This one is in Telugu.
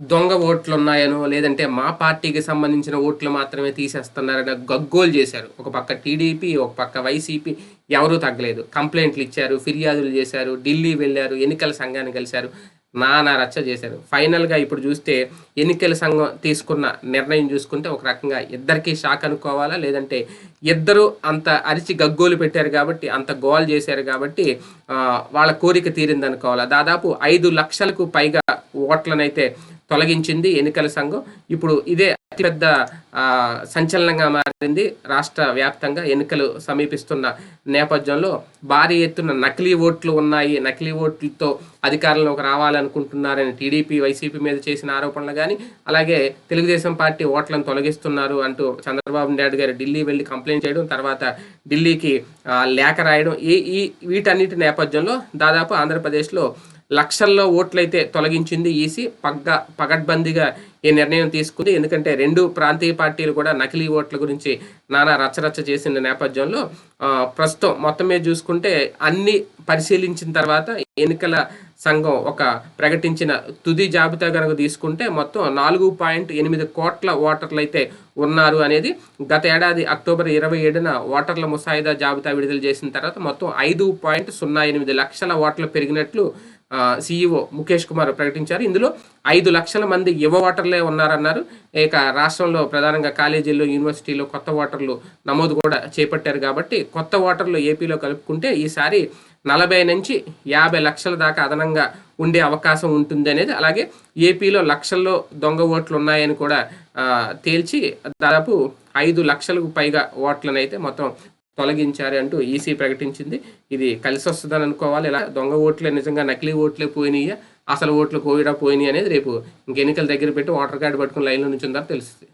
దొంగ ఓట్లు ఉన్నాయనో లేదంటే మా పార్టీకి సంబంధించిన ఓట్లు మాత్రమే తీసేస్తున్నారని గగ్గోలు చేశారు. ఒక పక్క టీడీపీ ఒక పక్క వైసీపీ ఎవరూ తగ్గలేదు. కంప్లైంట్లు ఇచ్చారు ఫిర్యాదులు చేశారు ఢిల్లీ వెళ్ళారు ఎన్నికల సంఘాన్ని కలిశారు నానా రచ్చ చేశారు. ఫైనల్గా ఇప్పుడు చూస్తే ఎన్నికల సంఘం తీసుకున్న నిర్ణయం చూసుకుంటే ఒక రకంగా ఇద్దరికీ షాక్ అనుకోవాలా లేదంటే ఇద్దరు అంత అరిచి గగ్గోలు పెట్టారు కాబట్టి అంత గోల్ చేశారు కాబట్టి వాళ్ళ కోరిక తీరింది అనుకోవాలా దాదాపు ఐదు లక్షలకు పైగా ఓట్లనైతే తొలగించింది ఎన్నికల సంఘం. ఇప్పుడు ఇదే అతిపెద్ద సంచలనంగా మారింది రాష్ట్ర వ్యాప్తంగా ఎన్నికలు సమీపిస్తున్న నేపథ్యంలో భారీ ఎత్తున నకిలీ ఓట్లు ఉన్నాయి. నకిలీ ఓట్లతో అధికారంలోకి రావాలనుకుంటున్నారని టీడీపీ వైసీపీ మీద చేసిన ఆరోపణలు కానీ అలాగే తెలుగుదేశం పార్టీ ఓట్లను తొలగిస్తున్నారు అంటూ చంద్రబాబు నాయుడు గారు ఢిల్లీ వెళ్ళి కంప్లైంట్ చేయడం తర్వాత ఢిల్లీకి లేఖ రాయడం ఈ ఈ వీటన్నిటి నేపథ్యంలో దాదాపు ఆంధ్రప్రదేశ్లో లక్షల్లో ఓట్లయితే తొలగించింది ఈసీ. పగ్గ పగడ్బందీగా ఈ నిర్ణయం తీసుకుంది. ఎందుకంటే రెండు ప్రాంతీయ పార్టీలు కూడా నకిలీ ఓట్ల గురించి నానా రచ్చరచ్చ చేసిన నేపథ్యంలో ప్రస్తుతం మొత్తం మీద చూసుకుంటే అన్ని పరిశీలించిన తర్వాత ఎన్నికల సంఘం ఒక ప్రకటించిన తుది జాబితా కనుక తీసుకుంటే మొత్తం నాలుగు పాయింట్ ఎనిమిది కోట్ల ఓటర్లు అయితే ఉన్నారు అనేది గత ఏడాది అక్టోబర్ ఇరవై ఏడున ఓటర్ల ముసాయిదా జాబితా విడుదల చేసిన తర్వాత మొత్తం ఐదు పాయింట్ సున్నా ఎనిమిది లక్షల ఓట్లు పెరిగినట్లు సీఈఓ ముఖేష్ కుమార్ ప్రకటించారు. ఇందులో ఐదు లక్షల మంది యువ ఓటర్లే ఉన్నారన్నారు. ఇక రాష్ట్రంలో ప్రధానంగా కాలేజీల్లో యూనివర్సిటీలో కొత్త ఓటర్లు నమోదు కూడా చేపట్టారు కాబట్టి కొత్త ఓటర్లు ఏపీలో కలుపుకుంటే ఈసారి నలభై నుంచి యాభై లక్షల దాకా అదనంగా ఉండే అవకాశం ఉంటుంది అనేది. అలాగే ఏపీలో లక్షల్లో దొంగ ఓట్లు ఉన్నాయని కూడా తేల్చి దాదాపు ఐదు లక్షలకు పైగా ఓట్లను అయితే మొత్తం తొలగించారు అంటూ ఈసీ ప్రకటించింది. ఇది కలిసి వస్తుందని అనుకోవాలి. ఇలా దొంగ ఓట్లే నిజంగా నకిలీ ఓట్లే పోయినాయి? అసలు ఓట్లు కోవిడా పోయినాయి అనేది రేపు ఇంక ఎన్నికల దగ్గర పెట్టి ఓటర్ కార్డు పట్టుకుని లైన్లో నుంచి ఉందని తెలుస్తుంది.